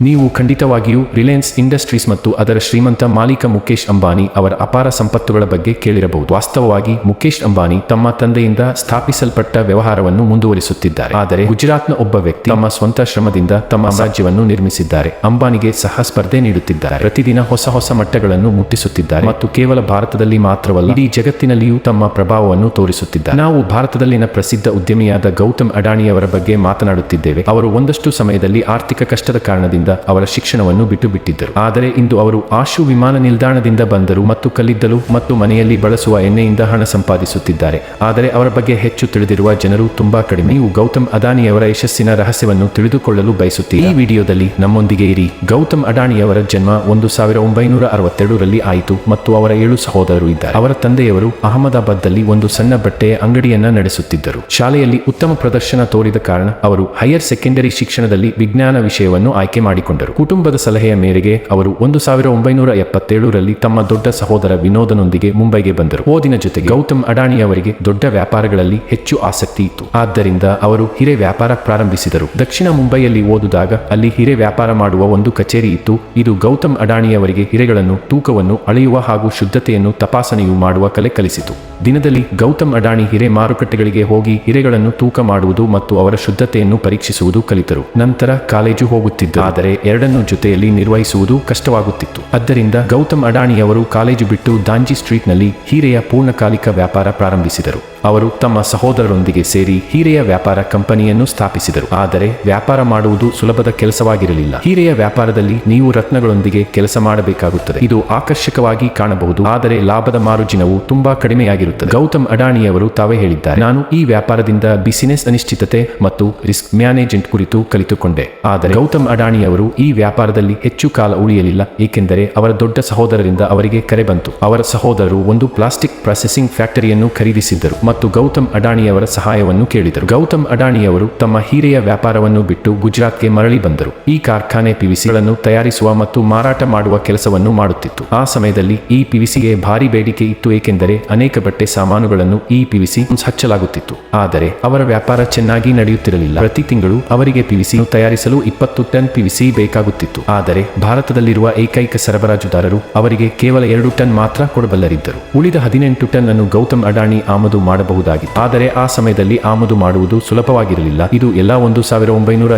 ನೀವು ಖಂಡಿತವಾಗಿಯೂ ರಿಲಯನ್ಸ್ ಇಂಡಸ್ಟ್ರೀಸ್ ಮತ್ತು ಅದರ ಶ್ರೀಮಂತ ಮಾಲೀಕ ಮುಖೇಶ್ ಅಂಬಾನಿ ಅವರ ಅಪಾರ ಸಂಪತ್ತುಗಳ ಬಗ್ಗೆ ಕೇಳಿರಬಹುದು. ವಾಸ್ತವವಾಗಿ ಮುಖೇಶ್ ಅಂಬಾನಿ ತಮ್ಮ ತಂದೆಯಿಂದ ಸ್ಥಾಪಿಸಲ್ಪಟ್ಟ ವ್ಯವಹಾರವನ್ನು ಮುಂದುವರಿಸುತ್ತಿದ್ದಾರೆ. ಆದರೆ ಗುಜರಾತ್ನ ಒಬ್ಬ ವ್ಯಕ್ತಿ ತಮ್ಮ ಸ್ವಂತ ಶ್ರಮದಿಂದ ತಮ್ಮ ರಾಜ್ಯವನ್ನು ನಿರ್ಮಿಸಿದ್ದಾರೆ. ಅಂಬಾನಿಗೆ ಸಹ ಸ್ಪರ್ಧೆ ನೀಡುತ್ತಿದ್ದಾರೆ. ಪ್ರತಿದಿನ ಹೊಸ ಹೊಸ ಮಟ್ಟಗಳನ್ನು ಮುಟ್ಟಿಸುತ್ತಿದ್ದಾರೆ ಮತ್ತು ಕೇವಲ ಭಾರತದಲ್ಲಿ ಮಾತ್ರವಲ್ಲ, ಇಡೀ ಜಗತ್ತಿನಲ್ಲಿಯೂ ತಮ್ಮ ಪ್ರಭಾವವನ್ನು ತೋರಿಸುತ್ತಿದ್ದಾರೆ. ನಾವು ಭಾರತದಲ್ಲಿನ ಪ್ರಸಿದ್ಧ ಉದ್ಯಮಿಯಾದ ಗೌತಮ್ ಅಡಾಣಿಯವರ ಬಗ್ಗೆ ಮಾತನಾಡುತ್ತಿದ್ದೇವೆ. ಅವರು ಒಂದಷ್ಟು ಸಮಯದಲ್ಲಿ ಆರ್ಥಿಕ ಕಷ್ಟದ ಕಾರಣದಿಂದ ಅವರ ಶಿಕ್ಷಣವನ್ನು ಬಿಟ್ಟು ಬಿಟ್ಟಿದ್ದರು ಆದರೆ ಇಂದು ಅವರು ಆಶು ವಿಮಾನ ನಿಲ್ದಾಣದಿಂದ ಬಂದರು ಮತ್ತು ಕಲ್ಲಿದ್ದಲು ಮತ್ತು ಮನೆಯಲ್ಲಿ ಬಳಸುವ ಎಣ್ಣೆಯಿಂದ ಹಣ ಸಂಪಾದಿಸುತ್ತಿದ್ದಾರೆ. ಆದರೆ ಅವರ ಬಗ್ಗೆ ಹೆಚ್ಚು ತಿಳಿದಿರುವ ಜನರು ತುಂಬಾ ಕಡಿಮೆ. ನೀವು ಗೌತಮ್ ಅದಾನಿಯವರ ಯಶಸ್ಸಿನ ರಹಸ್ಯವನ್ನು ತಿಳಿದುಕೊಳ್ಳಲು ಬಯಸುತ್ತೀರಿ? ಈ ವಿಡಿಯೋದಲ್ಲಿ ನಮ್ಮೊಂದಿಗೆ ಇರಿ. ಗೌತಮ್ ಅಡಾಣಿಯವರ ಜನ್ಮ ಒಂದು ಸಾವಿರ ಒಂಬೈನೂರ ಅರವತ್ತೆರಡರಲ್ಲಿ ಆಯಿತು ಮತ್ತು ಅವರ ಏಳು ಸಹೋದರರು ಇದ್ದಾರೆ. ಅವರ ತಂದೆಯವರು ಅಹಮದಾಬಾದ್ನಲ್ಲಿ ಒಂದು ಸಣ್ಣ ಬಟ್ಟೆಯ ಅಂಗಡಿಯನ್ನ ನಡೆಸುತ್ತಿದ್ದರು. ಶಾಲೆಯಲ್ಲಿ ಉತ್ತಮ ಪ್ರದರ್ಶನ ತೋರಿದ ಕಾರಣ ಅವರು ಹೈಯರ್ ಸೆಕೆಂಡರಿ ಶಿಕ್ಷಣದಲ್ಲಿ ವಿಜ್ಞಾನ ವಿಷಯವನ್ನು ಆಯ್ಕೆ ಮಾಡಿಕೊಂಡರು. ಕುಟುಂಬದ ಸಲಹೆಯ ಮೇರೆಗೆ ಅವರು ಒಂದು ಸಾವಿರ ಒಂಬೈನೂರ ಎಪ್ಪತ್ತೇಳರಲ್ಲಿ ತಮ್ಮ ದೊಡ್ಡ ಸಹೋದರ ವಿನೋದನೊಂದಿಗೆ ಮುಂಬೈಗೆ ಬಂದರು. ಓದಿನ ಜೊತೆಗೆ ಗೌತಮ್ ಅಡಾಣಿ ಅವರಿಗೆ ದೊಡ್ಡ ವ್ಯಾಪಾರಗಳಲ್ಲಿ ಹೆಚ್ಚು ಆಸಕ್ತಿ ಇತ್ತು. ಆದ್ದರಿಂದ ಅವರು ಹಿರೆ ವ್ಯಾಪಾರ ಪ್ರಾರಂಭಿಸಿದರು. ದಕ್ಷಿಣ ಮುಂಬೈಯಲ್ಲಿ ಓದುದಾಗ ಅಲ್ಲಿ ಹಿರೆ ವ್ಯಾಪಾರ ಮಾಡುವ ಒಂದು ಕಚೇರಿ ಇತ್ತು. ಇದು ಗೌತಮ್ ಅಡಾಣಿಯವರಿಗೆ ಹಿರೆಗಳನ್ನು, ತೂಕವನ್ನು, ಅಳೆಯುವ ಹಾಗೂ ಶುದ್ಧತೆಯನ್ನು ತಪಾಸಣೆಯು ಮಾಡುವ ಕಲೆ ಕಲಿಸಿತು. ದಿನದಲ್ಲಿ ಗೌತಮ್ ಅಡಾಣಿ ಹಿರೆ ಮಾರುಕಟ್ಟೆಗಳಿಗೆ ಹೋಗಿ ಹಿರೆಗಳನ್ನು ತೂಕ ಮಾಡುವುದು ಮತ್ತು ಅವರ ಶುದ್ಧತೆಯನ್ನು ಪರೀಕ್ಷಿಸುವುದು ಕಲಿತರು. ನಂತರ ಕಾಲೇಜು ಹೋಗುತ್ತಿದ್ದ ಎರಡನ್ನೂ ಜೊತೆಯಲ್ಲಿ ನಿರ್ವಹಿಸುವುದು ಕಷ್ಟವಾಗುತ್ತಿತ್ತು. ಆದ್ದರಿಂದ ಗೌತಮ್ ಅಡಾಣಿಯವರು ಕಾಲೇಜು ಬಿಟ್ಟು ದಾಂಜಿ ಸ್ಟ್ರೀಟ್ನಲ್ಲಿ ಹೀರೆಯ ಪೂರ್ಣಕಾಲಿಕ ವ್ಯಾಪಾರ ಪ್ರಾರಂಭಿಸಿದರು. ಅವರು ತಮ್ಮ ಸಹೋದರರೊಂದಿಗೆ ಸೇರಿ ಹೀರೆಯ ವ್ಯಾಪಾರ ಕಂಪನಿಯನ್ನು ಸ್ಥಾಪಿಸಿದರು. ಆದರೆ ವ್ಯಾಪಾರ ಮಾಡುವುದು ಸುಲಭದ ಕೆಲಸವಾಗಿರಲಿಲ್ಲ. ಹೀರೆಯ ವ್ಯಾಪಾರದಲ್ಲಿ ನೀವು ರತ್ನಗಳೊಂದಿಗೆ ಕೆಲಸ ಮಾಡಬೇಕಾಗುತ್ತದೆ. ಇದು ಆಕರ್ಷಕವಾಗಿ ಕಾಣಬಹುದು. ಆದರೆ ಲಾಭದ ಮಾರುಜಿನವು ತುಂಬಾ ಕಡಿಮೆಯಾಗಿರುತ್ತದೆ. ಗೌತಮ್ ಅಡಾಣಿಯವರು ತಾವೇ ಹೇಳಿದ್ದಾರೆ. ನಾನು ಈ ವ್ಯಾಪಾರದಿಂದ ಬಿಸಿನೆಸ್ ಅನಿಶ್ಚಿತತೆ ಮತ್ತು ರಿಸ್ಕ್ ಮ್ಯಾನೇಜ್ಮೆಂಟ್ ಕುರಿತು ಕಲಿತುಕೊಂಡೆ. ಆದರೆ ಗೌತಮ್ ಅಡಾಣಿಯವರು ಈ ವ್ಯಾಪಾರದಲ್ಲಿ ಹೆಚ್ಚು ಕಾಲ ಉಳಿಯಲಿಲ್ಲ, ಏಕೆಂದರೆ ಅವರ ದೊಡ್ಡ ಸಹೋದರರಿಂದ ಅವರಿಗೆ ಕರೆ ಬಂತು. ಅವರ ಸಹೋದರರು ಒಂದು ಪ್ಲಾಸ್ಟಿಕ್ ಪ್ರೊಸೆಸಿಂಗ್ ಫ್ಯಾಕ್ಟರಿಯನ್ನು ಖರೀದಿಸಿದ್ದರು ಮತ್ತು ಗೌತಮ್ ಅಡಾಣಿಯವರ ಸಹಾಯವನ್ನು ಕೇಳಿದರು. ಗೌತಮ್ ಅಡಾಣಿಯವರು ತಮ್ಮ ಹೀರೆಯ ವ್ಯಾಪಾರವನ್ನು ಬಿಟ್ಟು ಗುಜರಾತ್ಗೆ ಮರಳಿ ಬಂದರು. ಈ ಕಾರ್ಖಾನೆ ಪಿವಿಸಿಗಳನ್ನು ತಯಾರಿಸುವ ಮತ್ತು ಮಾರಾಟ ಮಾಡುವ ಕೆಲಸವನ್ನು ಮಾಡುತ್ತಿತ್ತು. ಆ ಸಮಯದಲ್ಲಿ ಈ ಪಿವಿಸಿಗೆ ಭಾರಿ ಬೇಡಿಕೆ ಇತ್ತು, ಏಕೆಂದರೆ ಅನೇಕ ಬಟ್ಟೆ ಸಾಮಾನುಗಳನ್ನು ಈ ಪಿವಿಸಿ ಹಚ್ಚಲಾಗುತ್ತಿತ್ತು. ಆದರೆ ಅವರ ವ್ಯಾಪಾರ ಚೆನ್ನಾಗಿ ನಡೆಯುತ್ತಿರಲಿಲ್ಲ. ಪ್ರತಿ ತಿಂಗಳು ಅವರಿಗೆ ಪಿವಿಸಿ ತಯಾರಿಸಲು ಇಪ್ಪತ್ತು ಟನ್ ಪಿವಿಸಿ ಬೇಕಾಗುತ್ತಿತ್ತು. ಆದರೆ ಭಾರತದಲ್ಲಿರುವ ಏಕೈಕ ಸರಬರಾಜುದಾರರು ಅವರಿಗೆ ಕೇವಲ ಎರಡು ಟನ್ ಮಾತ್ರ ಕೊಡಬಲ್ಲರಿದ್ದರು. ಉಳಿದ ಹದಿನೆಂಟು ಟನ್ ಅನ್ನು ಗೌತಮ್ ಅಡಾಣಿ ಆಮದು ಮಾಡಬಹುದಾಗಿತ್ತು. ಆದರೆ ಆ ಸಮಯದಲ್ಲಿ ಆಮದು ಮಾಡುವುದು ಸುಲಭವಾಗಿರಲಿಲ್ಲ. ಇದು ಎಲ್ಲಾ ಒಂದು ಸಾವಿರ ಒಂಬೈನೂರ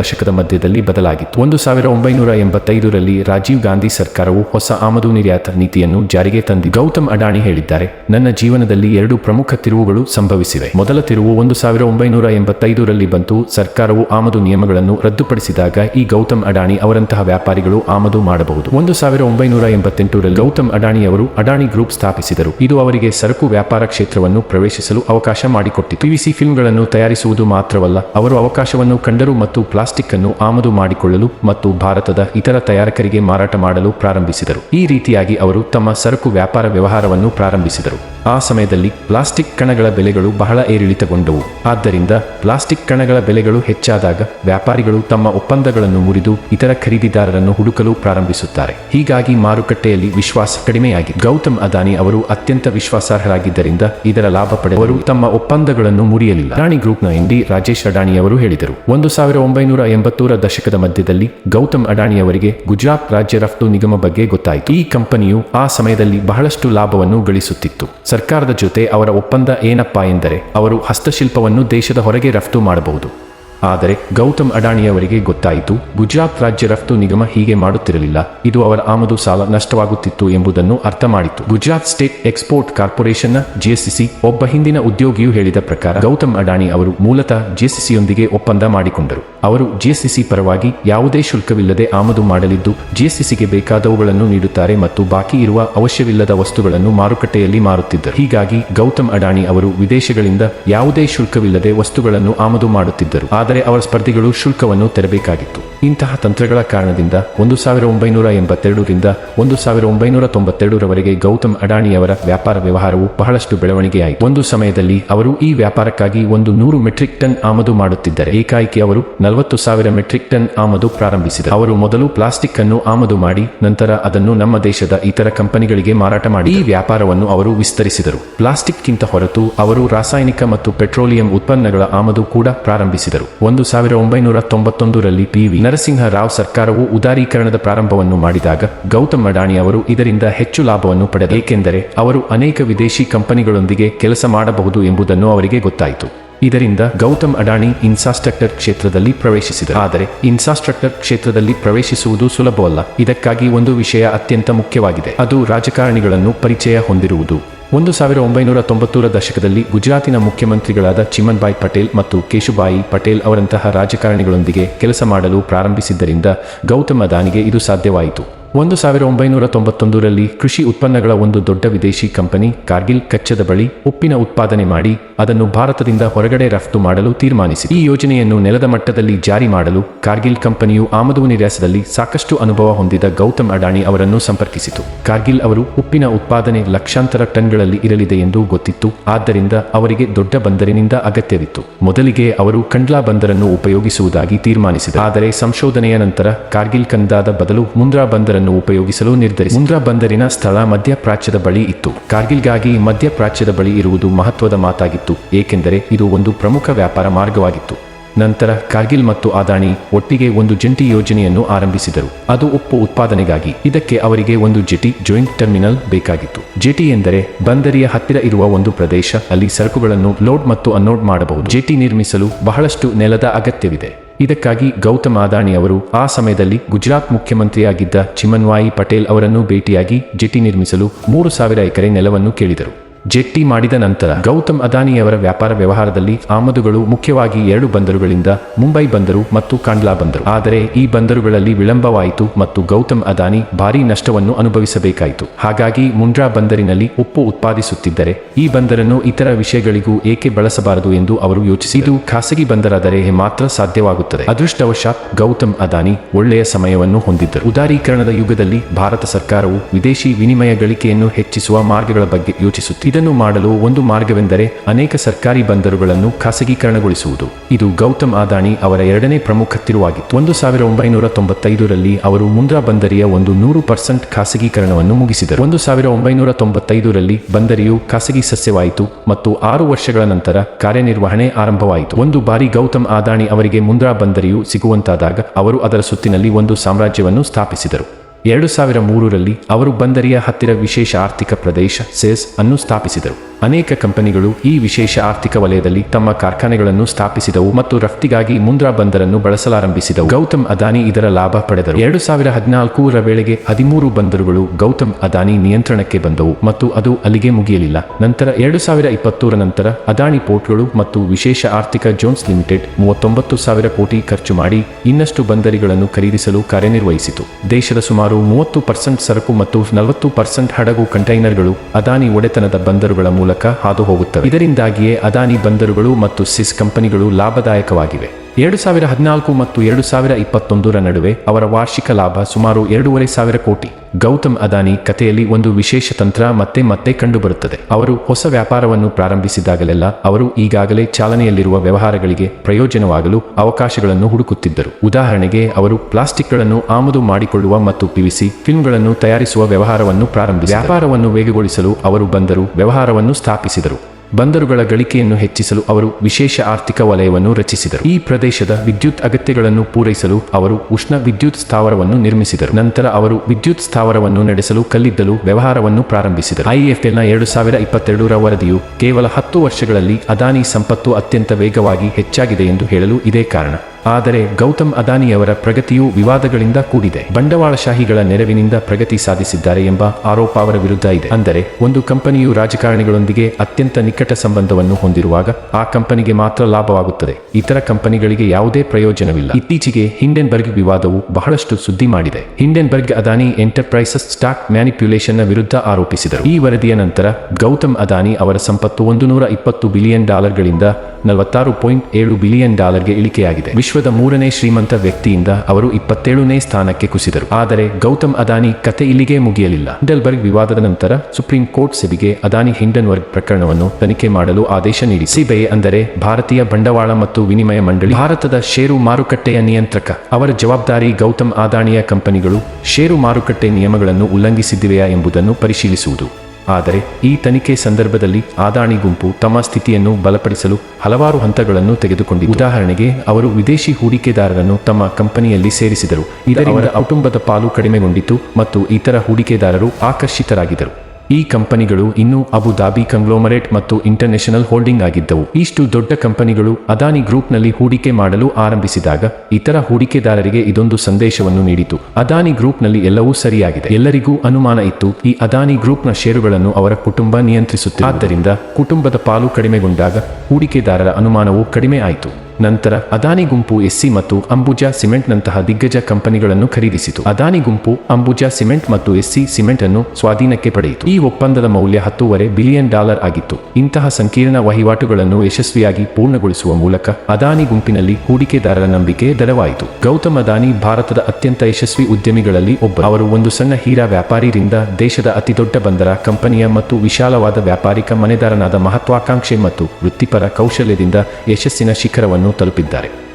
ದಶಕದ ಮಧ್ಯದಲ್ಲಿ ಬದಲಾಗಿತ್ತು. ಒಂದು ಸಾವಿರ ಒಂಬೈನೂರ ಎಂಬತ್ತೈದರಲ್ಲಿ ರಾಜೀವ್ ಗಾಂಧಿ ಸರ್ಕಾರವು ಹೊಸ ಆಮದು ನಿರ್ಯಾತ ನೀತಿಯನ್ನು ಜಾರಿಗೆ ತಂದಿ ಗೌತಮ್ ಅಡಾಣಿ ಹೇಳಿದ್ದಾರೆ, ನನ್ನ ಜೀವನದಲ್ಲಿ ಎರಡು ಪ್ರಮುಖ ತಿರುವುಗಳು ಸಂಭವಿಸಿವೆ. ಮೊದಲ ತಿರುವು ಒಂದು ಸಾವಿರ ಒಂಬೈನೂರ ಎಂಬತ್ತೈದರಲ್ಲಿ ಬಂತು. ಸರ್ಕಾರವು ಆಮದು ನಿಯಮಗಳನ್ನು ರದ್ದುಪಡಿಸಿದಾಗ ಈ ಗೌತಮ್ ಅಡಾಣಿ ಅವರಂತಹ ವ್ಯಾಪಾರಿಗಳು ಆಮದು ಮಾಡಬಹುದು. ಒಂದು ಸಾವಿರ ಒಂಬೈನೂರ ಎಂಬತ್ತೆಂಟರಲ್ಲಿ ಗೌತಮ್ ಅಡಾಣಿ ಅವರು ಅಡಾಣಿ ಗ್ರೂಪ್ ಸ್ಥಾಪಿಸಿದರು. ಇದು ಅವರಿಗೆ ಸರಕು ವ್ಯಾಪಾರ ಕ್ಷೇತ್ರವನ್ನು ಪ್ರವೇಶಿಸಲು ಅವಕಾಶ ಮಾಡಿಕೊಟ್ಟಿತು. ಪಿವಿಸಿ ಫಿಲ್ಮ್ಗಳನ್ನು ತಯಾರಿಸುವುದು ಮಾತ್ರವಲ್ಲ, ಅವರು ಅವಕಾಶವನ್ನು ಕಂಡರು ಮತ್ತು ಪ್ಲಾಸ್ಟಿಕ್ ಅನ್ನು ಆಮದು ಮಾಡಿಕೊಳ್ಳಲು ಮತ್ತು ಭಾರತದ ಇತರ ತಯಾರಕರಿಗೆ ಮಾರಾಟ ಮಾಡಲು ಪ್ರಾರಂಭಿಸಿದರು. ಈ ರೀತಿಯಾಗಿ ಅವರು ತಮ್ಮ ಸರಕು ವ್ಯಾಪಾರ ವ್ಯವಹಾರವನ್ನು ಪ್ರಾರಂಭಿಸಿದರು. ಆ ಸಮಯದಲ್ಲಿ ಪ್ಲಾಸ್ಟಿಕ್ ಕಣಗಳ ಬೆಲೆಗಳು ಬಹಳ ಏರಿಳಿತಗೊಂಡವು. ಆದ್ದರಿಂದ ಪ್ಲಾಸ್ಟಿಕ್ ಕಣಗಳ ಬೆಲೆಗಳು ಹೆಚ್ಚಾದಾಗ ವ್ಯಾಪಾರಿಗಳು ತಮ್ಮ ಒಪ್ಪಂದಗಳನ್ನು ಮುರಿದು ಇತರ ಖರೀದಿದಾರರನ್ನು ಹುಡುಕಲು ಪ್ರಾರಂಭಿಸುತ್ತಾರೆ. ಹೀಗಾಗಿ ಮಾರುಕಟ್ಟೆಯಲ್ಲಿ ವಿಶ್ವಾಸ ಕಡಿಮೆಯಾಗಿ ಗೌತಮ್ ಅದಾನಿ ಅವರು ಅತ್ಯಂತ ವಿಶ್ವಾಸಾರ್ಹರಾಗಿದ್ದರಿಂದ ಇದರ ಲಾಭ ಪಡೆದವರು ತಮ್ಮ ಒಪ್ಪಂದಗಳನ್ನು ಮುರಿಯಲಿಲ್ಲ. ಅಡಾಣಿ ಗ್ರೂಪ್ನ ಎಂಡಿ ರಾಜೇಶ್ ಅಡಾಣಿ ಅವರು ಹೇಳಿದರು. ಒಂದು ಸಾವಿರ ಒಂಬೈನೂರ ಎಂಬತ್ತರ ದಶಕದ ಮಧ್ಯದಲ್ಲಿ ಗೌತಮ್ ಅಡಾಣಿ ಅವರಿಗೆ ಗುಜರಾತ್ ರಾಜ್ಯ ರಫ್ತು ನಿಗಮ ಬಗ್ಗೆ ಗೊತ್ತಾಯಿತು. ಈ ಕಂಪನಿಯು ಆ ಸಮಯದಲ್ಲಿ ಬಹಳಷ್ಟು ಲಾಭವನ್ನು ಗಳಿಸುತ್ತಿತ್ತು. ಸರ್ಕಾರದ ಜೊತೆ ಅವರ ಒಪ್ಪಂದ ಏನಪ್ಪಾ ಎಂದರೆ, ಅವರು ಹಸ್ತಶಿಲ್ಪವನ್ನು ದೇಶದ ಹೊರಗೆ ರಫ್ತು ಮಾಡಬಹುದು. ಆದರೆ ಗೌತಮ್ ಅಡಾಣಿಯವರಿಗೆ ಗೊತ್ತಾಯಿತು, ಗುಜರಾತ್ ರಾಜ್ಯ ರಫ್ತು ನಿಗಮ ಹೀಗೆ ಮಾಡುತ್ತಿರಲಿಲ್ಲ, ಇದು ಅವರ ಆಮದು ಸಾಲ ನಷ್ಟವಾಗುತ್ತಿತ್ತು ಎಂಬುದನ್ನು ಅರ್ಥ ಮಾಡಿತು. ಗುಜರಾತ್ ಸ್ಟೇಟ್ ಎಕ್ಸ್ಪೋರ್ಟ್ ಕಾರ್ಪೊರೇಷನ್ನ ಜಿಎಸ್ಸಿಸಿ ಒಬ್ಬ ಹಿಂದಿನ ಉದ್ಯೋಗಿಯು ಹೇಳಿದ ಪ್ರಕಾರ ಗೌತಮ್ ಅಡಾಣಿ ಅವರು ಮೂಲತಃ ಜಿಎಸ್ಸಿಸಿಯೊಂದಿಗೆ ಒಪ್ಪಂದ ಮಾಡಿಕೊಂಡರು. ಅವರು ಜಿಎಸ್ಸಿಸಿ ಪರವಾಗಿ ಯಾವುದೇ ಶುಲ್ಕವಿಲ್ಲದೆ ಆಮದು ಮಾಡಲಿದ್ದು ಜಿಎಸ್ಸಿಸಿಗೆ ಬೇಕಾದವುಗಳನ್ನು ನೀಡುತ್ತಾರೆ ಮತ್ತು ಬಾಕಿ ಇರುವ ಅವಶ್ಯವಿಲ್ಲದ ವಸ್ತುಗಳನ್ನು ಮಾರುಕಟ್ಟೆಯಲ್ಲಿ ಮಾರುತ್ತಿದ್ದರು. ಹೀಗಾಗಿ ಗೌತಮ್ ಅಡಾಣಿ ಅವರು ವಿದೇಶಗಳಿಂದ ಯಾವುದೇ ಶುಲ್ಕವಿಲ್ಲದೆ ವಸ್ತುಗಳನ್ನು ಆಮದು ಮಾಡುತ್ತಿದ್ದರು. ಆದರೆ ಅವರ ಸ್ಪರ್ಧಿಗಳು ಶುಲ್ಕವನ್ನು ತೆರಬೇಕಾಗಿತ್ತು. ಇಂತಹ ತಂತ್ರಗಳ ಕಾರಣದಿಂದ ಒಂದು ಸಾವಿರ ಒಂಬೈನೂರ ಎಂಬತ್ತೆರಡರಿಂದ ಒಂದು ಸಾವಿರ ಒಂಬೈನೂರ ತೊಂಬತ್ತೆರಡರವರೆಗೆ ಗೌತಮ್ ಅಡಾಣಿಯವರ ವ್ಯಾಪಾರ ವ್ಯವಹಾರವು ಬಹಳಷ್ಟು ಬೆಳವಣಿಗೆಯಾಯಿತು. ಒಂದು ಸಮಯದಲ್ಲಿ ಅವರು ಈ ವ್ಯಾಪಾರಕ್ಕಾಗಿ ಒಂದು ನೂರು ಮೆಟ್ರಿಕ್ ಟನ್ ಆಮದು ಮಾಡುತ್ತಿದ್ದರೆ, ಏಕಾಏಕಿ ಅವರು ನಲವತ್ತು ಸಾವಿರ ಮೆಟ್ರಿಕ್ ಟನ್ ಆಮದು ಪ್ರಾರಂಭಿಸಿದರು. ಅವರು ಮೊದಲು ಪ್ಲಾಸ್ಟಿಕ್ ಅನ್ನು ಆಮದು ಮಾಡಿ, ನಂತರ ಅದನ್ನು ನಮ್ಮ ದೇಶದ ಇತರ ಕಂಪನಿಗಳಿಗೆ ಮಾರಾಟ ಮಾಡಿ. ಈ ವ್ಯಾಪಾರವನ್ನು ಅವರು ವಿಸ್ತರಿಸಿದರು. ಪ್ಲಾಸ್ಟಿಕ್ಗಿಂತ ಹೊರತು ಅವರು ರಾಸಾಯನಿಕ ಮತ್ತು ಪೆಟ್ರೋಲಿಯಂ ಉತ್ಪನ್ನಗಳ ಆಮದು ಕೂಡ ಪ್ರಾರಂಭಿಸಿದರು. ಒಂದು ಸಾವಿರ ಒಂಬೈನೂರ ತೊಂಬತ್ತೊಂದರಲ್ಲಿ ಪಿ. ವಿ. ನರಸಿಂಹ ರಾವ್ ಸರ್ಕಾರವು ಉದಾರೀಕರಣದ ಪ್ರಾರಂಭವನ್ನು ಮಾಡಿದಾಗ, ಗೌತಮ್ ಅಡಾಣಿ ಅವರು ಇದರಿಂದ ಹೆಚ್ಚು ಲಾಭವನ್ನು ಪಡೆದ. ಏಕೆಂದರೆ, ಅವರು ಅನೇಕ ವಿದೇಶಿ ಕಂಪನಿಗಳೊಂದಿಗೆ ಕೆಲಸ ಮಾಡಬಹುದು ಎಂಬುದನ್ನು ಅವರಿಗೆ ಗೊತ್ತಾಯಿತು. ಇದರಿಂದ ಗೌತಮ್ ಅಡಾಣಿ ಇನ್ಫ್ರಾಸ್ಟ್ರಕ್ಚರ್ ಕ್ಷೇತ್ರದಲ್ಲಿ ಪ್ರವೇಶಿಸಿದರು. ಆದರೆ ಇನ್ಫ್ರಾಸ್ಟ್ರಕ್ಚರ್ ಕ್ಷೇತ್ರದಲ್ಲಿ ಪ್ರವೇಶಿಸುವುದು ಸುಲಭವಲ್ಲ. ಇದಕ್ಕಾಗಿ ಒಂದು ವಿಷಯ ಅತ್ಯಂತ ಮುಖ್ಯವಾಗಿದೆ. ಅದು ರಾಜಕಾರಣಿಗಳನ್ನು ಪರಿಚಯ ಹೊಂದಿರುವುದು. ಒಂದು ಸಾವಿರ ಒಂಬೈನೂರ ತೊಂಬತ್ತರ ದಶಕದಲ್ಲಿ ಗುಜರಾತಿನ ಮುಖ್ಯಮಂತ್ರಿಗಳಾದ ಚಿಮನ್ಬಾಯ್ ಪಟೇಲ್ ಮತ್ತು ಕೇಶುಬಾಯಿ ಪಟೇಲ್ ಅವರಂತಹ ರಾಜಕಾರಣಿಗಳೊಂದಿಗೆ ಕೆಲಸ ಮಾಡಲು ಪ್ರಾರಂಭಿಸಿದ್ದರಿಂದ ಗೌತಮ್ ಅದಾನಿಗೆ ಇದು ಸಾಧ್ಯವಾಯಿತು. ಒಂದು ಸಾವಿರದ ಒಂಬೈನೂರ ತೊಂಬತ್ತೊಂದರಲ್ಲಿ ಕೃಷಿ ಉತ್ಪನ್ನಗಳ ಒಂದು ದೊಡ್ಡ ವಿದೇಶಿ ಕಂಪನಿ ಕಾರ್ಗಿಲ್ ಕಚ್ಚದ ಬಳಿ ಉಪ್ಪಿನ ಉತ್ಪಾದನೆ ಮಾಡಿ ಅದನ್ನು ಭಾರತದಿಂದ ಹೊರಗಡೆ ರಫ್ತು ಮಾಡಲು ತೀರ್ಮಾನಿಸಿ ಈ ಯೋಜನೆಯನ್ನು ನೆಲದ ಮಟ್ಟದಲ್ಲಿ ಜಾರಿ ಮಾಡಲು ಕಾರ್ಗಿಲ್ ಕಂಪನಿಯು ಆಮದು ನಿರ್ಯಾಸದಲ್ಲಿ ಸಾಕಷ್ಟು ಅನುಭವ ಹೊಂದಿದ ಗೌತಮ್ ಅಡಾಣಿ ಅವರನ್ನು ಸಂಪರ್ಕಿಸಿತು. ಕಾರ್ಗಿಲ್ ಅವರು ಉಪ್ಪಿನ ಉತ್ಪಾದನೆ ಲಕ್ಷಾಂತರ ಟನ್ಗಳಲ್ಲಿ ಇರಲಿದೆ ಎಂದು ಗೊತ್ತಿತ್ತು. ಆದ್ದರಿಂದ ಅವರಿಗೆ ದೊಡ್ಡ ಬಂದರಿನಿಂದ ಅಗತ್ಯವಿತ್ತು. ಮೊದಲಿಗೆ ಅವರು ಕಂಡ್ಲಾ ಬಂದರನ್ನು ಉಪಯೋಗಿಸುವುದಾಗಿ ತೀರ್ಮಾನಿಸಿದರು. ಆದರೆ ಸಂಶೋಧನೆಯ ನಂತರ ಕಾರ್ಗಿಲ್ ಕಂದಾದ ಬದಲು ಮುಂದ್ರಾ ಬಂದರನ್ನು ಉಪಯೋಗಿಸಲು ನಿರ್ಧರಿಸಿ. ಮುಂದ್ರಾ ಬಂದರಿನ ಸ್ಥಳ ಮಧ್ಯಪ್ರಾಚ್ಯದ ಬಳಿ ಇತ್ತು. ಕಾರ್ಗಿಲ್ಗಾಗಿ ಮಧ್ಯಪ್ರಾಚ್ಯದ ಬಳಿ ಇರುವುದು ಮಹತ್ವದ ಮಾತಾಗಿತ್ತು, ಏಕೆಂದರೆ ಇದು ಒಂದು ಪ್ರಮುಖ ವ್ಯಾಪಾರ ಮಾರ್ಗವಾಗಿತ್ತು. ನಂತರ ಕಾರ್ಗಿಲ್ ಮತ್ತು ಅದಾಣಿ ಒಟ್ಟಿಗೆ ಒಂದು ಜಂಟಿ ಯೋಜನೆಯನ್ನು ಆರಂಭಿಸಿದರು. ಅದು ಉಪ್ಪು ಉತ್ಪಾದನೆಗಾಗಿ. ಇದಕ್ಕೆ ಅವರಿಗೆ ಒಂದು ಜೆಟಿ ಜಾಯಿಂಟ್ ಟರ್ಮಿನಲ್ ಬೇಕಾಗಿತ್ತು. ಜೆಟಿ ಎಂದರೆ ಬಂದರಿಯ ಹತ್ತಿರ ಇರುವ ಒಂದು ಪ್ರದೇಶ, ಅಲ್ಲಿ ಸರಕುಗಳನ್ನು ಲೋಡ್ ಮತ್ತು ಅನ್ಲೋಡ್ ಮಾಡಬಹುದು. ಜೆಟಿ ನಿರ್ಮಿಸಲು ಬಹಳಷ್ಟು ನೆಲದ ಅಗತ್ಯವಿದೆ. ಇದಕ್ಕಾಗಿ ಗೌತಮ್ ಅದಾಣಿ ಅವರು ಆ ಸಮಯದಲ್ಲಿ ಗುಜರಾತ್ ಮುಖ್ಯಮಂತ್ರಿಯಾಗಿದ್ದ ಚಿಮನ್ವಾಯಿ ಪಟೇಲ್ ಅವರನ್ನು ಭೇಟಿಯಾಗಿ ಜೆಟಿ ನಿರ್ಮಿಸಲು ಮೂರು ಸಾವಿರ ಎಕರೆ ನೆಲವನ್ನು ಕೇಳಿದರು. ಜೆಟ್ಟಿ ಮಾಡಿದ ನಂತರ ಗೌತಮ್ ಅದಾನಿಯವರ ವ್ಯಾಪಾರ ವ್ಯವಹಾರದಲ್ಲಿ ಆಮದುಗಳು ಮುಖ್ಯವಾಗಿ ಎರಡು ಬಂದರುಗಳಿಂದ ಮುಂಬೈ ಬಂದರು ಮತ್ತು ಕಾಂಡ್ಲಾ ಬಂದರು. ಆದರೆ ಈ ಬಂದರುಗಳಲ್ಲಿ ವಿಳಂಬವಾಯಿತು ಮತ್ತು ಗೌತಮ್ ಅದಾನಿ ಭಾರೀ ನಷ್ಟವನ್ನು ಅನುಭವಿಸಬೇಕಾಯಿತು. ಹಾಗಾಗಿ ಮುಂಡ್ರಾ ಬಂದರಿನಲ್ಲಿ ಉಪ್ಪು ಉತ್ಪಾದಿಸುತ್ತಿದ್ದರೆ ಈ ಬಂದರನ್ನು ಇತರ ವಿಷಯಗಳಿಗೂ ಏಕೆ ಬಳಸಬಾರದು ಎಂದು ಅವರು ಯೋಚಿಸಿ ಖಾಸಗಿ ಬಂದರಾದರೆ ಮಾತ್ರ ಸಾಧ್ಯವಾಗುತ್ತದೆ. ಅದೃಷ್ಟವಶಾತ್ ಗೌತಮ್ ಅದಾನಿ ಒಳ್ಳೆಯ ಸಮಯವನ್ನು ಹೊಂದಿದ್ದರು. ಉದಾರೀಕರಣದ ಯುಗದಲ್ಲಿ ಭಾರತ ಸರ್ಕಾರವು ವಿದೇಶಿ ವಿನಿಮಯ ಗಳಿಕೆಯನ್ನು ಹೆಚ್ಚಿಸುವ ಮಾರ್ಗಗಳ ಬಗ್ಗೆ ಯೋಚಿಸುತ್ತಿದೆ ಇದನ್ನು ಮಾಡಲು ಒಂದು ಮಾರ್ಗವೆಂದರೆ ಅನೇಕ ಸರ್ಕಾರಿ ಬಂದರುಗಳನ್ನು ಖಾಸಗೀಕರಣಗೊಳಿಸುವುದು. ಇದು ಗೌತಮ್ ಅದಾನಿ ಅವರ ಎರಡನೇ ಪ್ರಮುಖ ತಿರುವಾಗಿತ್ತು ಒಂದು ಸಾವಿರ ಒಂಬೈನೂರ ತೊಂಬತ್ತೈದರಲ್ಲಿ ಅವರು ಮುಂದ್ರಾ ಬಂದರಿಯ ಒಂದು ನೂರು ಪರ್ಸೆಂಟ್ ಖಾಸಗೀಕರಣವನ್ನು ಮುಗಿಸಿದರು. ಒಂದು ಸಾವಿರ ಒಂಬೈನೂರ ತೊಂಬತ್ತೈದರಲ್ಲಿ ಬಂದರಿಯು ಖಾಸಗಿ ಸಸ್ಯವಾಯಿತು ಮತ್ತು ಆರು ವರ್ಷಗಳ ನಂತರ ಕಾರ್ಯನಿರ್ವಹಣೆ ಆರಂಭವಾಯಿತು. ಒಂದು ಬಾರಿ ಗೌತಮ್ ಅದಾನಿ ಅವರಿಗೆ ಮುಂದ್ರಾ ಬಂದರಿಯು ಸಿಗುವಂತಾದಾಗ ಅವರು ಅದರ ಸುತ್ತಿನಲ್ಲಿ ಒಂದು ಸಾಮ್ರಾಜ್ಯವನ್ನು ಸ್ಥಾಪಿಸಿದರು. ಎರಡು ಸಾವಿರ ಮೂರರಲ್ಲಿ ಅವರು ಬಂದರಿಯ ಹತ್ತಿರ ವಿಶೇಷ ಆರ್ಥಿಕ ಪ್ರದೇಶ ಸೆಸ್ ಅನ್ನು ಸ್ಥಾಪಿಸಿದರು. ಅನೇಕ ಕಂಪನಿಗಳು ಈ ವಿಶೇಷ ಆರ್ಥಿಕ ವಲಯದಲ್ಲಿ ತಮ್ಮ ಕಾರ್ಖಾನೆಗಳನ್ನು ಸ್ಥಾಪಿಸಿದವು ಮತ್ತು ರಫ್ತಿಗಾಗಿ ಮುಂದ್ರಾ ಬಂದರನ್ನು ಬಳಸಲಾರಂಭಿಸಿದವು. ಗೌತಮ್ ಅದಾನಿ ಇದರ ಲಾಭ ಪಡೆದರು. ಎರಡು ಸಾವಿರ ಹದಿನಾಲ್ಕೂರ ವೇಳೆಗೆ ಹದಿಮೂರು ಬಂದರುಗಳು ಗೌತಮ್ ಅದಾನಿ ನಿಯಂತ್ರಣಕ್ಕೆ ಬಂದವು ಮತ್ತು ಅದು ಅಲ್ಲಿಗೆ ಮುಗಿಯಲಿಲ್ಲ. ನಂತರ ಎರಡು ಸಾವಿರ ಇಪ್ಪತ್ತೂರ ನಂತರ ಅದಾನಿ ಪೋರ್ಟ್ಗಳು ಮತ್ತು ವಿಶೇಷ ಆರ್ಥಿಕ ಜೋನ್ಸ್ ಲಿಮಿಟೆಡ್ ಮೂವತ್ತೊಂಬತ್ತು ಸಾವಿರ ಕೋಟಿ ಖರ್ಚು ಮಾಡಿ ಇನ್ನಷ್ಟು ಬಂದರಿಗಳನ್ನು ಖರೀದಿಸಲು ಕಾರ್ಯನಿರ್ವಹಿಸಿತು. ದೇಶದ ಸುಮಾರು ಮೂವತ್ತು ಪರ್ಸೆಂಟ್ ಸರಕು ಮತ್ತು ನಲವತ್ತು ಪರ್ಸೆಂಟ್ ಹಡಗು ಕಂಟೈನರ್ಗಳು ಅದಾನಿ ಒಡೆತನದ ಬಂದರುಗಳ ಮೂಲಕ ಹಾದು ಹೋಗುತ್ತವೆ. ಇದರಿಂದಾಗಿಯೇ ಅದಾನಿ ಬಂದರುಗಳು ಮತ್ತು ಸಿಸ್ ಕಂಪನಿಗಳು ಲಾಭದಾಯಕವಾಗಿವೆ. ಎರಡು ಸಾವಿರ ಹದಿನಾಲ್ಕು ಮತ್ತು ಎರಡು ಸಾವಿರ ಇಪ್ಪತ್ತೊಂದರ ನಡುವೆ ಅವರ ವಾರ್ಷಿಕ ಲಾಭ ಸುಮಾರು ಎರಡೂವರೆ ಸಾವಿರ ಕೋಟಿ. ಗೌತಮ್ ಅದಾನಿ ಕಥೆಯಲ್ಲಿ ಒಂದು ವಿಶೇಷ ತಂತ್ರ ಮತ್ತೆ ಮತ್ತೆ ಕಂಡುಬರುತ್ತದೆ. ಅವರು ಹೊಸ ವ್ಯಾಪಾರವನ್ನು ಪ್ರಾರಂಭಿಸಿದಾಗಲೆಲ್ಲ ಅವರು ಈಗಾಗಲೇ ಚಾಲನೆಯಲ್ಲಿರುವ ವ್ಯವಹಾರಗಳಿಗೆ ಪ್ರಯೋಜನವಾಗಲು ಅವಕಾಶಗಳನ್ನು ಹುಡುಕುತ್ತಿದ್ದರು. ಉದಾಹರಣೆಗೆ, ಅವರು ಪ್ಲಾಸ್ಟಿಕ್ಗಳನ್ನು ಆಮದು ಮಾಡಿಕೊಳ್ಳುವ ಮತ್ತು ಪಿವಿಸಿ ಫಿಲ್ಮ್ಗಳನ್ನು ತಯಾರಿಸುವ ವ್ಯವಹಾರವನ್ನು ಪ್ರಾರಂಭಿಸಿ ವ್ಯಾಪಾರವನ್ನು ವೇಗಗೊಳಿಸಲು ಅವರು ಬಂದರು, ವ್ಯವಹಾರವನ್ನು ಸ್ಥಾಪಿಸಿದರು. ಬಂದರುಗಳ ಗಳಿಕೆಯನ್ನು ಹೆಚ್ಚಿಸಲು ಅವರು ವಿಶೇಷ ಆರ್ಥಿಕ ವಲಯವನ್ನು ರಚಿಸಿದರು. ಈ ಪ್ರದೇಶದ ವಿದ್ಯುತ್ ಅಗತ್ಯಗಳನ್ನು ಪೂರೈಸಲು ಅವರು ಉಷ್ಣ ವಿದ್ಯುತ್ ಸ್ಥಾವರವನ್ನು ನಿರ್ಮಿಸಿದರು. ನಂತರ ಅವರು ವಿದ್ಯುತ್ ಸ್ಥಾವರವನ್ನು ನಡೆಸಲು ಕಲ್ಲಿದ್ದಲು ವ್ಯವಹಾರವನ್ನು ಪ್ರಾರಂಭಿಸಿದರು. ಐಎಫ್ಎಲ್ನ ಎರಡು ಸಾವಿರ ಇಪ್ಪತ್ತೆರಡರ ವರದಿಯು ಕೇವಲ ಹತ್ತು ವರ್ಷಗಳಲ್ಲಿ ಅದಾನಿ ಸಂಪತ್ತು ಅತ್ಯಂತ ವೇಗವಾಗಿ ಹೆಚ್ಚಾಗಿದೆ ಎಂದು ಹೇಳಲು ಇದೇ ಕಾರಣ. ಆದರೆ ಗೌತಮ್ ಅದಾನಿಯವರ ಪ್ರಗತಿಯು ವಿವಾದಗಳಿಂದ ಕೂಡಿದೆ. ಬಂಡವಾಳಶಾಹಿಗಳ ನೆರವಿನಿಂದ ಪ್ರಗತಿ ಸಾಧಿಸಿದ್ದಾರೆ ಎಂಬ ಆರೋಪ ಅವರ ವಿರುದ್ಧ ಇದೆ. ಅಂದರೆ, ಒಂದು ಕಂಪನಿಯು ರಾಜಕಾರಣಿಗಳೊಂದಿಗೆ ಅತ್ಯಂತ ನಿಕಟ ಸಂಬಂಧವನ್ನು ಹೊಂದಿರುವಾಗ ಆ ಕಂಪನಿಗೆ ಮಾತ್ರ ಲಾಭವಾಗುತ್ತದೆ. ಇತರ ಕಂಪನಿಗಳಿಗೆ ಯಾವುದೇ ಪ್ರಯೋಜನವಿಲ್ಲ. ಇತ್ತೀಚೆಗೆ ಹಿಂಡೆನ್ಬರ್ಗ್ ವಿವಾದವು ಬಹಳಷ್ಟು ಸುದ್ದಿ ಮಾಡಿದೆ. ಹಿಂಡೆನ್ಬರ್ಗ್ ಅದಾನಿ ಎಂಟರ್ಪ್ರೈಸಸ್ ಸ್ಟಾಕ್ ಮ್ಯಾನಿಪ್ಯುಲೇಷನ್ನ ವಿರುದ್ಧ ಆರೋಪಿಸಿದರು. ಈ ವರದಿಯ ನಂತರ ಗೌತಮ್ ಅದಾನಿ ಅವರ ಸಂಪತ್ತು ಒಂದು ನೂರ ಇಪ್ಪತ್ತು ಬಿಲಿಯನ್ ಡಾಲರ್ಗಳಿಂದ ನಲವತ್ತಾರು ಪಾಯಿಂಟ್ ಏಳು ಬಿಲಿಯನ್ ಡಾಲರ್ಗೆ ಇಳಿಕೆಯಾಗಿದೆ. ವಿಶ್ವದ ವಿಶ್ವದ ಮೂರನೇ ಶ್ರೀಮಂತ ವ್ಯಕ್ತಿಯಿಂದ ಅವರು ಇಪ್ಪತ್ತೇಳನೇ ಸ್ಥಾನಕ್ಕೆ ಕುಸಿದರು. ಆದರೆ ಗೌತಮ್ ಅದಾನಿ ಕತೆ ಇಲ್ಲಿಗೆ ಮುಗಿಯಲಿಲ್ಲ. ಹಿಂಡಲ್ಬರ್ಗ್ ವಿವಾದದ ನಂತರ ಸುಪ್ರೀಂ ಕೋರ್ಟ್ ಸೆಬಿಗೆ ಅದಾನಿ ಹಿಂಡನ್ಬರ್ಗ್ ಪ್ರಕರಣವನ್ನು ತನಿಖೆ ಮಾಡಲು ಆದೇಶ ನೀಡಿ. ಸಿಬಿಐ ಅಂದರೆ ಭಾರತೀಯ ಬಂಡವಾಳ ಮತ್ತು ವಿನಿಮಯ ಮಂಡಳಿ, ಭಾರತದ ಷೇರು ಮಾರುಕಟ್ಟೆಯ ನಿಯಂತ್ರಕ. ಅವರ ಜವಾಬ್ದಾರಿ ಗೌತಮ್ ಅದಾನಿಯ ಕಂಪನಿಗಳು ಷೇರು ಮಾರುಕಟ್ಟೆ ನಿಯಮಗಳನ್ನು ಉಲ್ಲಂಘಿಸಿದ್ದಿವೆಯಾ ಎಂಬುದನ್ನು ಪರಿಶೀಲಿಸುವುದು. ಆದರೆ ಈ ತನಿಖೆ ಸಂದರ್ಭದಲ್ಲಿ ಆದಾಣಿ ಗುಂಪು ತಮ್ಮ ಸ್ಥಿತಿಯನ್ನು ಬಲಪಡಿಸಲು ಹಲವಾರು ಹಂತಗಳನ್ನು ತೆಗೆದುಕೊಂಡಿದೆ ಉದಾಹರಣೆಗೆ ಅವರು ವಿದೇಶಿ ಹೂಡಿಕೆದಾರರನ್ನು ತಮ್ಮ ಕಂಪನಿಯಲ್ಲಿ ಸೇರಿಸಿದರು. ಇದರಿಂದ ಕುಟುಂಬದ ಪಾಲು ಕಡಿಮೆಗೊಂಡಿತು ಮತ್ತು ಇತರ ಹೂಡಿಕೆದಾರರು ಆಕರ್ಷಿತರಾಗಿದ್ದರು. ಈ ಕಂಪನಿಗಳು ಇನ್ನೂ ಅಬುದಾಬಿ ಕಂಗ್ಲೋಮರೇಟ್ ಮತ್ತು ಇಂಟರ್ನ್ಯಾಷನಲ್ ಹೋಲ್ಡಿಂಗ್ ಆಗಿದ್ದವು. ಇಷ್ಟು ದೊಡ್ಡ ಕಂಪನಿಗಳು ಅದಾನಿ ಗ್ರೂಪ್ನಲ್ಲಿ ಹೂಡಿಕೆ ಮಾಡಲು ಆರಂಭಿಸಿದಾಗ ಇತರ ಹೂಡಿಕೆದಾರರಿಗೆ ಇದೊಂದು ಸಂದೇಶವನ್ನು ನೀಡಿತು. ಅದಾನಿ ಗ್ರೂಪ್ನಲ್ಲಿ ಎಲ್ಲವೂ ಸರಿಯಾಗಿದೆ. ಎಲ್ಲರಿಗೂ ಅನುಮಾನ ಇತ್ತು, ಈ ಅದಾನಿ ಗ್ರೂಪ್ನ ಷೇರುಗಳನ್ನು ಅವರ ಕುಟುಂಬ ನಿಯಂತ್ರಿಸುತ್ತಿದೆ. ಆದ್ದರಿಂದ ಕುಟುಂಬದ ಪಾಲು ಕಡಿಮೆಗೊಂಡಾಗ ಹೂಡಿಕೆದಾರರ ಅನುಮಾನವೂ ಕಡಿಮೆ ಆಯಿತು. ನಂತರ ಅದಾನಿ ಗುಂಪು ಎಸ್ಸಿ ಮತ್ತು ಅಂಬುಜಾ ಸಿಮೆಂಟ್ನಂತಹ ದಿಗ್ಗಜ ಕಂಪನಿಗಳನ್ನು ಖರೀದಿಸಿತು. ಅದಾನಿ ಗುಂಪು, ಅಂಬುಜಾ ಸಿಮೆಂಟ್ ಮತ್ತು ಎಸ್ಸಿ ಸಿಮೆಂಟ್ ಅನ್ನು ಸ್ವಾಧೀನಕ್ಕೆ ಪಡೆಯಿತು. ಈ ಒಪ್ಪಂದದ ಮೌಲ್ಯ ಹತ್ತೂವರೆ ಬಿಲಿಯನ್ ಡಾಲರ್ ಆಗಿತ್ತು. ಇಂತಹ ಸಂಕೀರ್ಣ ವಹಿವಾಟುಗಳನ್ನು ಯಶಸ್ವಿಯಾಗಿ ಪೂರ್ಣಗೊಳಿಸುವ ಮೂಲಕ ಅದಾನಿ ಗುಂಪಿನಲ್ಲಿ ಹೂಡಿಕೆದಾರರ ನಂಬಿಕೆ ದರವಾಯಿತು ಗೌತಮ್ ಅದಾನಿ ಭಾರತದ ಅತ್ಯಂತ ಯಶಸ್ವಿ ಉದ್ಯಮಿಗಳಲ್ಲಿ ಒಬ್ಬ ಅವರು ಒಂದು ಸಣ್ಣ ಹೀರಾ ವ್ಯಾಪಾರಿರಿಂದ ದೇಶದ ಅತಿದೊಡ್ಡ ಬಂದರ ಕಂಪನಿಯ ಮತ್ತು ವಿಶಾಲವಾದ ವ್ಯಾಪಾರಿಕ ಮನೆದಾರನಾದ ಮಹತ್ವಾಕಾಂಕ್ಷೆ ಮತ್ತು ವೃತ್ತಿಪರ ಕೌಶಲ್ಯದಿಂದ ಯಶಸ್ಸಿನ ಶಿಖರವನ್ನು ತಲುಪಿದ್ದಾರೆ.